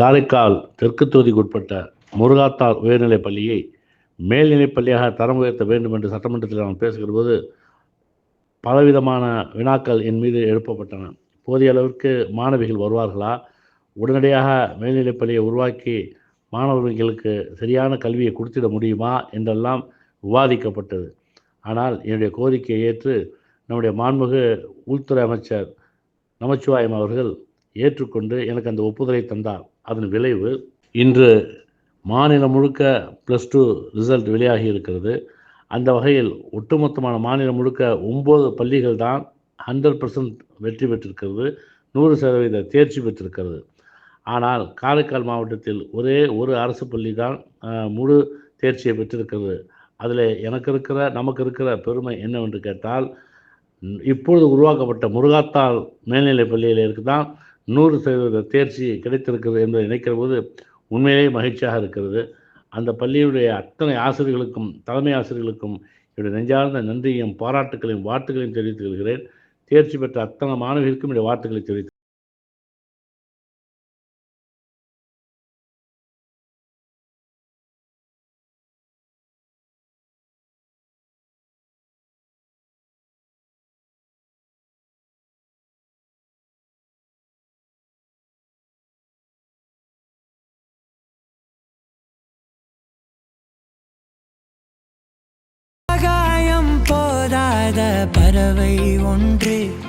காரைக்கால் தெற்கு தொகுதிக்குட்பட்ட முருகாத்தார் உயர்நிலைப் பள்ளியை மேல்நிலைப் பள்ளியாக தரம் உயர்த்த வேண்டும் என்று சட்டமன்றத்தில் நான் பேசுகிற போது பலவிதமான வினாக்கள் என் மீது எழுப்பப்பட்டன. போதிய அளவிற்கு மாணவிகள் வருவார்களா? உடனடியாக மேல்நிலைப் பள்ளியை உருவாக்கி மாணவர்களுக்கு சரியான கல்வியை கொடுத்திட முடியுமா? என்றெல்லாம் விவாதிக்கப்பட்டது. ஆனால் என்னுடைய கோரிக்கையை ஏற்று நம்முடைய மாண்புமிகு உள்துறை அமைச்சர் நமச்சிவாயம் அவர்கள் ஏற்றுக்கொண்டு எனக்கு அந்த ஒப்புதலை தந்தார். அதன் விளைவு இன்று மாநிலம் முழுக்க ப்ளஸ் டூ ரிசல்ட் வெளியாகி இருக்கிறது. அந்த வகையில் ஒட்டுமொத்தமான மாநிலம் முழுக்க ஒம்பது பள்ளிகள் தான் ஹண்ட்ரட் பர்சன்ட் வெற்றி பெற்றிருக்கிறது. நூறு சதவீத தேர்ச்சி பெற்றிருக்கிறது. ஆனால் காரைக்கால் மாவட்டத்தில் ஒரே ஒரு அரசு பள்ளி தான் முழு தேர்ச்சியை பெற்றிருக்கிறது. அதில் எனக்கு இருக்கிற நமக்கு இருக்கிற பெருமை என்னவென்று கேட்டால் இப்பொழுது உருவாக்கப்பட்ட முருகாத்தால் மேல்நிலைப் பள்ளியிலே தான் நூறு சதவீத தேர்ச்சி கிடைத்திருக்கிறது என்பதை நினைக்கிற போது உண்மையிலேயே மகிழ்ச்சியாக இருக்கிறது. அந்த பள்ளியுடைய அத்தனை ஆசிரியர்களுக்கும் தலைமை ஆசிரியர்களுக்கும் என்னுடைய நெஞ்சார்ந்த நன்றியையும் பாராட்டுக்களையும் வாழ்த்துக்களையும் தெரிவித்துக் கொள்கிறேன். தேர்ச்சி பெற்ற அத்தனை மாணவிகளுக்கும் என்னுடைய வாழ்த்துக்களை தெரிவித்து பறவை ஒன்று.